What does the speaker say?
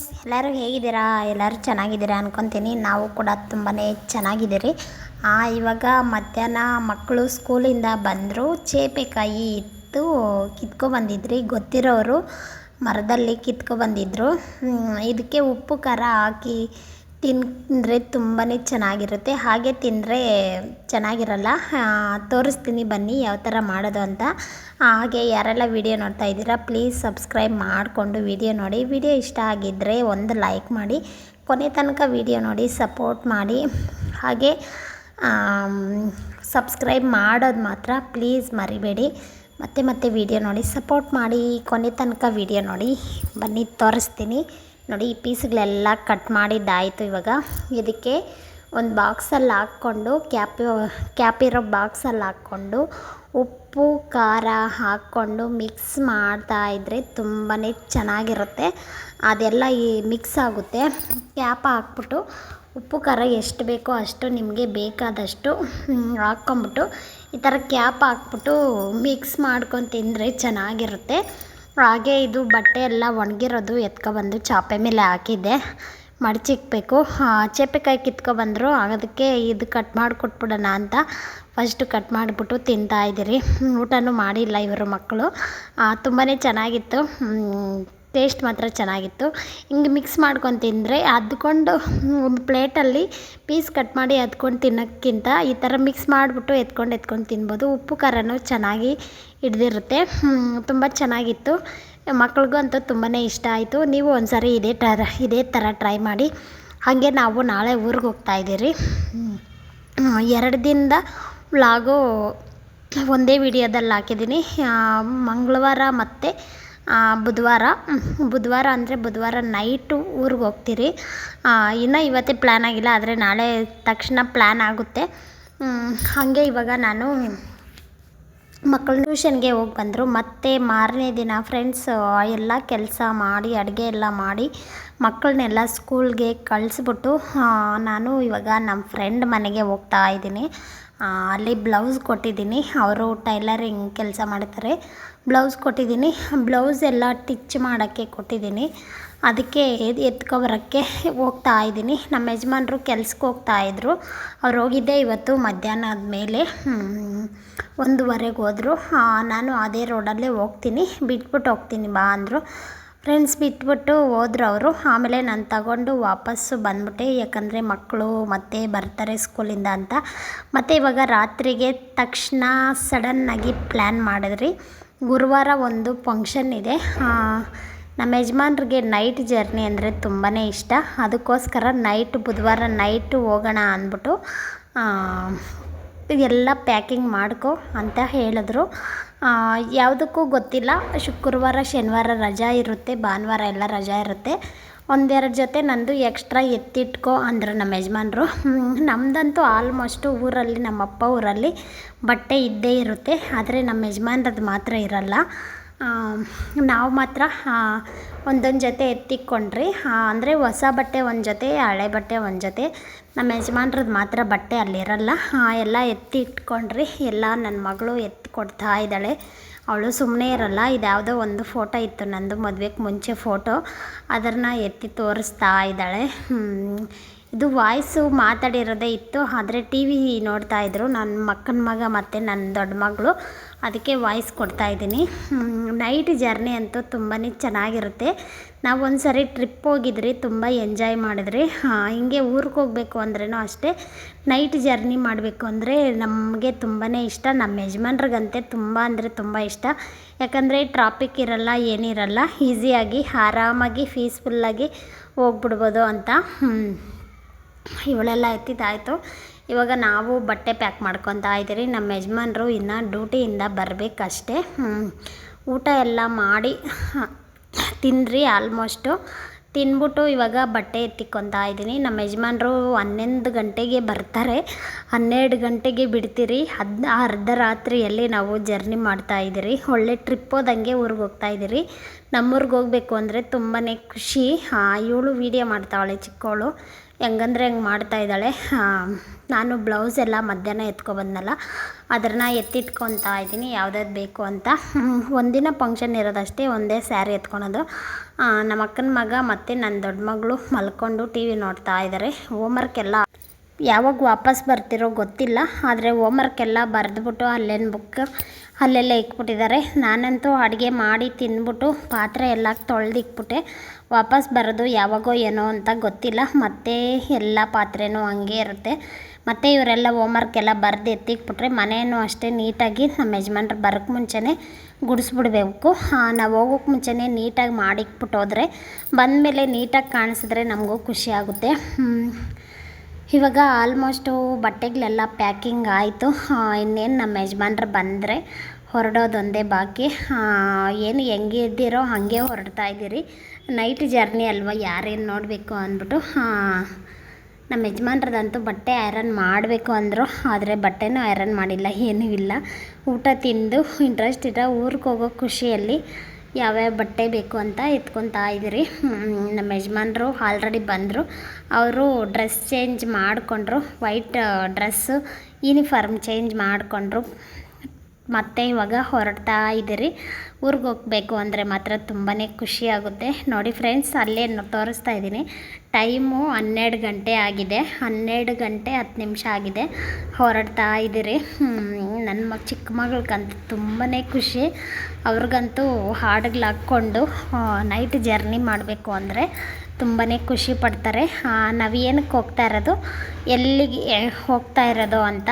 Friends, ಎಲ್ಲರೂ ಹೇಗಿದ್ದೀರಾ? ಎಲ್ಲರೂ ಚೆನ್ನಾಗಿದ್ದೀರಾ ಅನ್ಕೊತೀನಿ. ನಾವು ಕೂಡ ತುಂಬಾ ಚೆನ್ನಾಗಿದ್ದೀರಿ. ಇವಾಗ ಮಧ್ಯಾಹ್ನ ಮಕ್ಕಳು ಸ್ಕೂಲಿಂದ ಬಂದರು. ಚೇಪೆಕಾಯಿ ಇತ್ತು. ಕಿತ್ಕೊಬಂದಿದ್ರಿ ಗೊತ್ತಿರೋರು ಮರದಲ್ಲಿ ಕಿತ್ಕೊಬಂದಿದ್ರು ಬಂದಿದ್ರು. ಇದಕ್ಕೆ ಉಪ್ಪು ಖಾರ ಹಾಕಿ ತಿಂದರೆ ತುಂಬಾ ಚೆನ್ನಾಗಿರುತ್ತೆ. ಹಾಗೆ ತಿಂದರೆ ಚೆನ್ನಾಗಿರಲ್ಲ. ತೋರಿಸ್ತೀನಿ ಬನ್ನಿ ಯಾವ ಥರ ಮಾಡೋದು ಅಂತ. ಹಾಗೆ ಯಾರೆಲ್ಲ ವಿಡಿಯೋ ನೋಡ್ತಾ ಇದ್ದೀರಾ ಪ್ಲೀಸ್ ಸಬ್ಸ್ಕ್ರೈಬ್ ಮಾಡಿಕೊಂಡು ವಿಡಿಯೋ ನೋಡಿ. ವಿಡಿಯೋ ಇಷ್ಟ ಆಗಿದ್ದರೆ ಒಂದು ಲೈಕ್ ಮಾಡಿ. ಕೊನೆ ತನಕ ವಿಡಿಯೋ ನೋಡಿ ಸಪೋರ್ಟ್ ಮಾಡಿ. ಹಾಗೆ ಸಬ್ಸ್ಕ್ರೈಬ್ ಮಾಡೋದು ಮಾತ್ರ ಪ್ಲೀಸ್ ಮರಿಬೇಡಿ. ಮತ್ತೆ ಮತ್ತೆ ವಿಡಿಯೋ ನೋಡಿ ಸಪೋರ್ಟ್ ಮಾಡಿ. ಕೊನೆ ತನಕ ವಿಡಿಯೋ ನೋಡಿ. ಬನ್ನಿ, ತೋರಿಸ್ತೀನಿ. ನೋಡಿ, ಈ ಪೀಸ್ಗಳೆಲ್ಲ ಕಟ್ ಮಾಡಿದ್ದಾಯಿತು ಇವಾಗ. ಇದಕ್ಕೆ ಒಂದು ಬಾಕ್ಸಲ್ಲಿ ಹಾಕ್ಕೊಂಡು, ಕ್ಯಾಪ್ ಕ್ಯಾಪ್ ಇರೋ ಬಾಕ್ಸಲ್ಲಿ ಹಾಕ್ಕೊಂಡು, ಉಪ್ಪು, ಖಾರ ಹಾಕ್ಕೊಂಡು ಮಿಕ್ಸ್ ಮಾಡ್ತಾ ಇದ್ದರೆ ತುಂಬಾ ಚೆನ್ನಾಗಿರುತ್ತೆ. ಅದೆಲ್ಲ ಈ ಮಿಕ್ಸ್ ಆಗುತ್ತೆ. ಕ್ಯಾಪ್ ಹಾಕ್ಬಿಟ್ಟು, ಉಪ್ಪು, ಖಾರ ಎಷ್ಟು ಬೇಕೋ ಅಷ್ಟು ನಿಮಗೆ ಬೇಕಾದಷ್ಟು ಹಾಕ್ಕೊಂಬಿಟ್ಟು ಈ ಥರ ಕ್ಯಾಪ್ ಹಾಕ್ಬಿಟ್ಟು ಮಿಕ್ಸ್ ಮಾಡ್ಕೊಂಡು ತಿಂದರೆ ಚೆನ್ನಾಗಿರುತ್ತೆ. ಹಾಗೆ ಇದು ಬಟ್ಟೆ ಎಲ್ಲ ಒಣಗಿರೋದು, ಎತ್ಕೊಬಂದು ಚಾಪೆ ಮೇಲೆ ಹಾಕಿದ್ದೆ. ಮಡಚಿಕ್ಬೇಕು. ಚೇಪೆಕಾಯಿ ಕಿತ್ಕೊಬಂದರು, ಅದಕ್ಕೆ ಇದು ಕಟ್ ಮಾಡಿಕೊಟ್ಬಿಡೋಣ ಅಂತ ಫಸ್ಟು ಕಟ್ ಮಾಡಿಬಿಟ್ಟು ತಿಂತಾಯಿದ್ದೀರಿ ಊಟನೂ ಮಾಡಿಲ್ಲ ಇವರು ಮಕ್ಕಳು. ತುಂಬಾ ಚೆನ್ನಾಗಿತ್ತು. ಟೇಸ್ಟ್ ಮಾತ್ರ ಚೆನ್ನಾಗಿತ್ತು. ಹಿಂಗೆ ಮಿಕ್ಸ್ ಮಾಡ್ಕೊಂಡು ತಿಂದರೆ ಅದ್ಕೊಂಡು ಒಂದು ಪ್ಲೇಟಲ್ಲಿ ಪೀಸ್ ಕಟ್ ಮಾಡಿ ಅದ್ಕೊಂಡು ತಿನ್ನೋಕ್ಕಿಂತ ಈ ಥರ ಮಿಕ್ಸ್ ಮಾಡಿಬಿಟ್ಟು ಎತ್ಕೊಂಡು ಎತ್ಕೊಂಡು ತಿನ್ಬೋದು. ಉಪ್ಪು, ಖಾರನೂ ಚೆನ್ನಾಗಿ ಹಿಡ್ದಿರುತ್ತೆ. ತುಂಬ ಚೆನ್ನಾಗಿತ್ತು. ಮಕ್ಳಿಗೂ ಅಂತೂ ತುಂಬಾ ಇಷ್ಟ ಆಯಿತು. ನೀವು ಒಂದ್ಸರಿ ಇದೇ ಥರ ಇದೇ ಥರ ಟ್ರೈ ಮಾಡಿ. ಹಾಗೆ ನಾವು ನಾಳೆ ಊರಿಗೆ ಹೋಗ್ತಾ ಇದ್ದೀರಿ. ಎರಡು ದಿನದ ವ್ಲಾಗು ಒಂದೇ ವಿಡಿಯೋದಲ್ಲಿ ಹಾಕಿದ್ದೀನಿ. ಮಂಗಳವಾರ ಮತ್ತು ಬುಧವಾರ ಬುಧವಾರ ಅಂದರೆ ಬುಧವಾರ ನೈಟು ಊರಿಗೆ ಹೋಗ್ತೀರಿ. ಇನ್ನು ಇವತ್ತೇ ಪ್ಲ್ಯಾನ್ ಆಗಿಲ್ಲ, ಆದರೆ ನಾಳೆ ತಕ್ಷಣ ಪ್ಲ್ಯಾನ್ ಆಗುತ್ತೆ. ಹಾಗೆ ಇವಾಗ ನಾನು ಮಕ್ಕಳು ಟ್ಯೂಷನ್ಗೆ ಹೋಗಿ ಬಂದರು. ಮತ್ತು ಮಾರನೇ ದಿನ ಫ್ರೆಂಡ್ಸ್ ಎಲ್ಲ ಕೆಲಸ ಮಾಡಿ, ಅಡುಗೆ ಎಲ್ಲ ಮಾಡಿ ಮಕ್ಕಳನ್ನೆಲ್ಲ ಸ್ಕೂಲ್ಗೆ ಕಳಿಸ್ಬಿಟ್ಟು ನಾನು ಇವಾಗ ನಮ್ಮ ಫ್ರೆಂಡ್ ಮನೆಗೆ ಹೋಗ್ತಾ ಇದ್ದೀನಿ. ಅಲ್ಲಿ ಬ್ಲೌಸ್ ಕೊಟ್ಟಿದ್ದೀನಿ. ಅವರು ಟೈಲರಿಂಗ್ ಕೆಲಸ ಮಾಡ್ತಾರೆ. ಬ್ಲೌಸ್ ಕೊಟ್ಟಿದ್ದೀನಿ. ಬ್ಲೌಸ್ ಎಲ್ಲ ಟಿಚ್ ಮಾಡೋಕ್ಕೆ ಕೊಟ್ಟಿದ್ದೀನಿ. ಅದಕ್ಕೆ ಎತ್ಕೊಬರೋಕ್ಕೆ ಹೋಗ್ತಾ ಇದ್ದೀನಿ. ನಮ್ಮ ಯಜಮಾನ್ರು ಕೆಲ್ಸಕ್ಕೆ ಹೋಗ್ತಾ ಇದ್ದರು ಅವ್ರು ಹೋಗಿದ್ದೆ ಇವತ್ತು ಮಧ್ಯಾಹ್ನ ಆದಮೇಲೆ. ಒಂದೂವರೆಗೆ ಹೋದರು. ನಾನು ಅದೇ ರೋಡಲ್ಲೇ ಹೋಗ್ತೀನಿ. ಬಿಟ್ಬಿಟ್ಟು ಹೋಗ್ತೀನಿ ಬಾ ಅಂದರು. ಫ್ರೆಂಡ್ಸ್ ಬಿಟ್ಬಿಟ್ಟು ಹೋದ್ರು ಅವರು. ಆಮೇಲೆ ನಾನು ತಗೊಂಡು ವಾಪಸ್ಸು ಬಂದ್ಬಿಟ್ಟೆ. ಯಾಕಂದರೆ ಮಕ್ಕಳು ಮತ್ತೆ ಬರ್ತಾರೆ ಸ್ಕೂಲಿಂದ ಅಂತ. ಮತ್ತು ಇವಾಗ ರಾತ್ರಿಗೆ ತಕ್ಷಣ ಸಡನ್ನಾಗಿ ಪ್ಲ್ಯಾನ್ ಮಾಡಿದ್ರಿ. ಗುರುವಾರ ಒಂದು ಫಂಕ್ಷನ್ ಇದೆ. ನಮ್ಮ ಯಜಮಾನ್ರಿಗೆ ನೈಟ್ ಜರ್ನಿ ಅಂದರೆ ತುಂಬಾ ಇಷ್ಟ. ಅದಕ್ಕೋಸ್ಕರ ನೈಟ್ ಬುಧವಾರ ನೈಟು ಹೋಗೋಣ ಅಂದ್ಬಿಟ್ಟು ಆ, ಎಲ್ಲ ಪ್ಯಾಕಿಂಗ್ ಮಾಡ್ಕೊ ಅಂತ ಹೇಳಿದ್ರು. ಯಾವುದಕ್ಕೂ ಗೊತ್ತಿಲ್ಲ. ಶುಕ್ರವಾರ ಶನಿವಾರ ರಜಾ ಇರುತ್ತೆ ಭಾನುವಾರ ಎಲ್ಲ ರಜಾ ಇರುತ್ತೆ. ಒಂದೆರಡು ಜೊತೆ ನಂದು ಎಕ್ಸ್ಟ್ರಾ ಎತ್ತಿಟ್ಕೊ ಅಂದರು ನಮ್ಮ ಯಜಮಾನ್ರು. ನಮ್ಮದಂತೂ ಆಲ್ಮೋಸ್ಟು ಊರಲ್ಲಿ ನಮ್ಮಪ್ಪ ಊರಲ್ಲಿ ಬಟ್ಟೆ ಇದ್ದೇ ಇರುತ್ತೆ. ಆದರೆ ನಮ್ಮ ಯಜಮಾನ್ರದ್ದು ಮಾತ್ರ ಇರಲ್ಲ. ನಾವು ಮಾತ್ರ ಒಂದೊಂದು ಜೊತೆ ಎತ್ತಿಕ್ಕೊಂಡ್ರಿ ಅಂದರೆ ಹೊಸ ಬಟ್ಟೆ ಒಂದು ಜೊತೆ, ಹಳೆ ಬಟ್ಟೆ ಒಂದು ಜೊತೆ. ನಮ್ಮ ಯಜಮಾನ್ರದ್ದು ಮಾತ್ರ ಬಟ್ಟೆ ಅಲ್ಲಿರಲ್ಲ. ಎಲ್ಲ ಎತ್ತಿ ಇಟ್ಕೊಂಡ್ರಿ ಎಲ್ಲ ನನ್ನ ಮಗಳು ಎತ್ತಿ ಕೊಡ್ತಾ ಇದ್ದಾಳೆ. ಅವಳು ಸುಮ್ಮನೆ ಇರಲ್ಲ. ಇದ್ಯಾವುದೋ ಒಂದು ಫೋಟೋ ಇತ್ತು ನಂದು ಮದುವೆಗೆ ಮುಂಚೆ ಫೋಟೋ. ಅದನ್ನು ಎತ್ತಿ ತೋರಿಸ್ತಾ ಇದ್ದಾಳೆ. ಇದು ವಾಯ್ಸು ಮಾತಾಡಿರೋದೇ ಇತ್ತು, ಆದರೆ ಟಿ ವಿ ಇದ್ರು. ನನ್ನ ಮಕ್ಕನ ಮಗ ಮತ್ತು ನನ್ನ ದೊಡ್ಡ ಮಗಳು. ಅದಕ್ಕೆ ವಾಯ್ಸ್ ಕೊಡ್ತಾ ಇದ್ದೀನಿ. ನೈಟ್ ಜರ್ನಿ ಅಂತೂ ತುಂಬಾ ಚೆನ್ನಾಗಿರುತ್ತೆ. ನಾವು ಒಂದು ಸರಿ ಟ್ರಿಪ್ ಹೋಗಿದ್ರಿ, ತುಂಬ ಎಂಜಾಯ್ ಮಾಡಿದ್ರಿ. ಹಿಂಗೆ ಊರಿಗೆ ಹೋಗಬೇಕು ಅಂದ್ರೂ ಅಷ್ಟೇ. ನೈಟ್ ಜರ್ನಿ ಮಾಡಬೇಕು ಅಂದರೆ ನಮಗೆ ತುಂಬಾ ಇಷ್ಟ. ನಮ್ಮ ಯಜಮಾನ್ರಿಗಂತೆ ತುಂಬ ಅಂದರೆ ತುಂಬ ಇಷ್ಟ. ಯಾಕಂದರೆ ಟ್ರಾಫಿಕ್ ಇರಲ್ಲ ಏನಿರಲ್ಲ ಈಸಿಯಾಗಿ ಆರಾಮಾಗಿ ಪೀಸ್ಫುಲ್ಲಾಗಿ ಹೋಗ್ಬಿಡ್ಬೋದು ಅಂತ. ಇವಳೆಲ್ಲ ಎತ್ತಿದ್ದಾಯಿತು. ಇವಾಗ ನಾವು ಬಟ್ಟೆ ಪ್ಯಾಕ್ ಮಾಡ್ಕೊತಾ ಇದ್ದೀರಿ. ನಮ್ಮ ಯಜಮಾನ್ರು ಇನ್ನು ಡ್ಯೂಟಿಯಿಂದ ಬರಬೇಕಷ್ಟೇ. ಊಟ ಎಲ್ಲ ಮಾಡಿ ತಿಂದ್ರಿ ಆಲ್ಮೋಸ್ಟು ತಿಂದ್ಬಿಟ್ಟು ಇವಾಗ ಬಟ್ಟೆ ಎತ್ತಿಕ್ಕೊತಾ ಇದ್ದೀನಿ. ನಮ್ಮ ಯಜಮಾನ್ರು ಹನ್ನೊಂದು ಗಂಟೆಗೆ ಬರ್ತಾರೆ. ಹನ್ನೆರಡು ಗಂಟೆಗೆ ಬಿಡ್ತೀರಿ. ಹದ್, ಅರ್ಧ ರಾತ್ರಿಯಲ್ಲಿ ನಾವು ಜರ್ನಿ ಮಾಡ್ತಾ ಇದ್ದೀರಿ. ಒಳ್ಳೆ ಟ್ರಿಪ್ ಹೋದಂಗೆ ಊರಿಗೆ ಹೋಗ್ತಾ ಇದ್ದೀರಿ. ನಮ್ಮೂರಿಗೆ ಹೋಗಬೇಕು ಅಂದರೆ ತುಂಬಾ ಖುಷಿ. ಇವಳು ವೀಡಿಯೋ ಮಾಡ್ತಾವಳೆ ಚಿಕ್ಕವಳು ಹೆಂಗಂದ್ರೆ ಹೆಂಗೆ ಮಾಡ್ತಾ ಇದ್ದಾಳೆ? ನಾನು ಬ್ಲೌಸ್ ಎಲ್ಲ ಮಧ್ಯಾಹ್ನ ಎತ್ಕೊಬಂದನಲ್ಲ ಅದನ್ನು ಎತ್ತಿಟ್ಕೊತಾ ಇದ್ದೀನಿ ಯಾವ್ದಾದ್ರು ಬೇಕು ಅಂತ. ಒಂದಿನ ಫಂಕ್ಷನ್ ಇರೋದಷ್ಟೇ ಒಂದೇ ಸ್ಯಾರಿ ಎತ್ಕೊಳೋದು. ನಮ್ಮ ಅಕ್ಕನ ಮಗ ಮತ್ತು ನನ್ನ ದೊಡ್ಡ ಮಗಳು ಮಲ್ಕೊಂಡು ಟಿ ವಿ ನೋಡ್ತಾ ಇದ್ದಾರೆ ಹೋಮ್ವರ್ಕ್ ಎಲ್ಲ ಯಾವಾಗ ವಾಪಸ್ ಬರ್ತಿರೋ ಗೊತ್ತಿಲ್ಲ, ಆದರೆ ಹೋಮ್ವರ್ಕ್ ಎಲ್ಲ ಬರೆದ್ಬಿಟ್ಟು ಅಲ್ಲೇನು ಬುಕ್ ಅಲ್ಲೆಲ್ಲ ಇಕ್ಬಿಟ್ಟಿದ್ದಾರೆ. ನಾನಂತೂ ಅಡುಗೆ ಮಾಡಿ ತಿಂದ್ಬಿಟ್ಟು ಪಾತ್ರೆ ಎಲ್ಲ ತೊಳೆದಿಕ್ಬಿಟ್ಟೆ ವಾಪಸ್ ಬರೋದು ಯಾವಾಗೋ ಏನೋ ಅಂತ ಗೊತ್ತಿಲ್ಲ. ಮತ್ತೆ ಎಲ್ಲ ಪಾತ್ರೆನೂ ಹಂಗೆ ಇರುತ್ತೆ. ಮತ್ತು ಇವರೆಲ್ಲ ಹೋಮ್ವರ್ಕ್ ಎಲ್ಲ ಬರೆದು ಎತ್ತಿಕ್ಬಿಟ್ರೆ ಮನೆಯೂ ಅಷ್ಟೇ ನೀಟಾಗಿ ನಮ್ಮ ಯಜಮಾನ್ರು ಬರೋಕ್ಕೆ ಮುಂಚೆನೇ ಗುಡಿಸ್ಬಿಡ್ಬೇಕು. ನಾವು ಹೋಗೋಕ್ಕೆ ಮುಂಚೆನೇ ನೀಟಾಗಿ ಮಾಡಿಕ್ಬಿಟ್ಟು ಹೋದರೆ ಬಂದಮೇಲೆ ನೀಟಾಗಿ ಕಾಣಿಸಿದ್ರೆ ನಮಗೂ ಖುಷಿ ಆಗುತ್ತೆ. ಇವಾಗ ಆಲ್ಮೋಸ್ಟು ಬಟ್ಟೆಗಳೆಲ್ಲ ಪ್ಯಾಕಿಂಗ್ ಆಯಿತು. ಇನ್ನೇನು ನಮ್ಮ ಯಜಮಾನ್ರು ಬಂದರೆ ಹೊರಡೋದೊಂದೇ ಬಾಕಿ. ಏನು ಹೆಂಗೆ ಇದ್ದೀರೋ ಹಾಗೆ ಹೊರಡ್ತಾ ಇದ್ದೀರಿ. ನೈಟ್ ಜರ್ನಿ ಅಲ್ವಾ, ಯಾರೇನು ನೋಡಬೇಕು ಅಂದ್ಬಿಟ್ಟು. ನಮ್ಮ ಯಜಮಾನ್ರದಂತೂ ಬಟ್ಟೆ ಐರನ್ ಮಾಡಬೇಕು ಅಂದರು, ಆದರೆ ಬಟ್ಟೆನೂ ಐರನ್ ಮಾಡಿಲ್ಲ, ಏನೂ ಇಲ್ಲ. ಊಟ ತಿಂದು ಇಂಟ್ರೆಸ್ಟ್ ಇರೋ ಊರಿಗೆ ಹೋಗೋ ಖುಷಿಯಲ್ಲಿ ಯಾವ್ಯಾವ ಬಟ್ಟೆ ಬೇಕು ಅಂತ ಎತ್ಕೊತಾ ಇದ್ದೀರಿ. ನಮ್ಮ ಯಜಮಾನ್ರು ಆಲ್ರೆಡಿ ಬಂದರು. ಅವರು ಡ್ರೆಸ್ ಚೇಂಜ್ ಮಾಡಿಕೊಂಡ್ರು, ವೈಟ್ ಡ್ರೆಸ್ಸು, ಯೂನಿಫಾರ್ಮ್ ಚೇಂಜ್ ಮಾಡಿಕೊಂಡ್ರು. ಮತ್ತೆ ಇವಾಗ ಹೊರಡ್ತಾ ಇದ್ದೀರಿ ಊರಿಗೆ ಹೋಗಬೇಕು ಅಂದರೆ ಮಾತ್ರ ತುಂಬಾ ಖುಷಿಯಾಗುತ್ತೆ ನೋಡಿ ಫ್ರೆಂಡ್ಸ್ ಅಲ್ಲೇ ತೋರಿಸ್ತಾ ಇದ್ದೀನಿ ಟೈಮು ಹನ್ನೆರಡು ಗಂಟೆ ಆಗಿದೆ. ಹನ್ನೆರಡು ಗಂಟೆ ಹತ್ತು ನಿಮಿಷ ಆಗಿದೆ. ಹೊರಡ್ತಾ ಇದ್ದೀರಿ ನನ್ನ ಮ ಚಿಕ್ಕ ಮಗಳ್ಗಂತೂ ತುಂಬಾ ಖುಷಿ. ಅವ್ರಿಗಂತೂ ಹಾಡುಗಳು ಹಾಕ್ಕೊಂಡು ನೈಟ್ ಜರ್ನಿ ಮಾಡಬೇಕು ಅಂದರೆ ತುಂಬಾ ಖುಷಿ ಪಡ್ತಾರೆ. ನಾವು ಏನಕ್ಕೆ ಹೋಗ್ತಾ ಇರೋದು? ಎಲ್ಲಿಗೆ ಹೋಗ್ತಾ ಇರೋದು ಅಂತ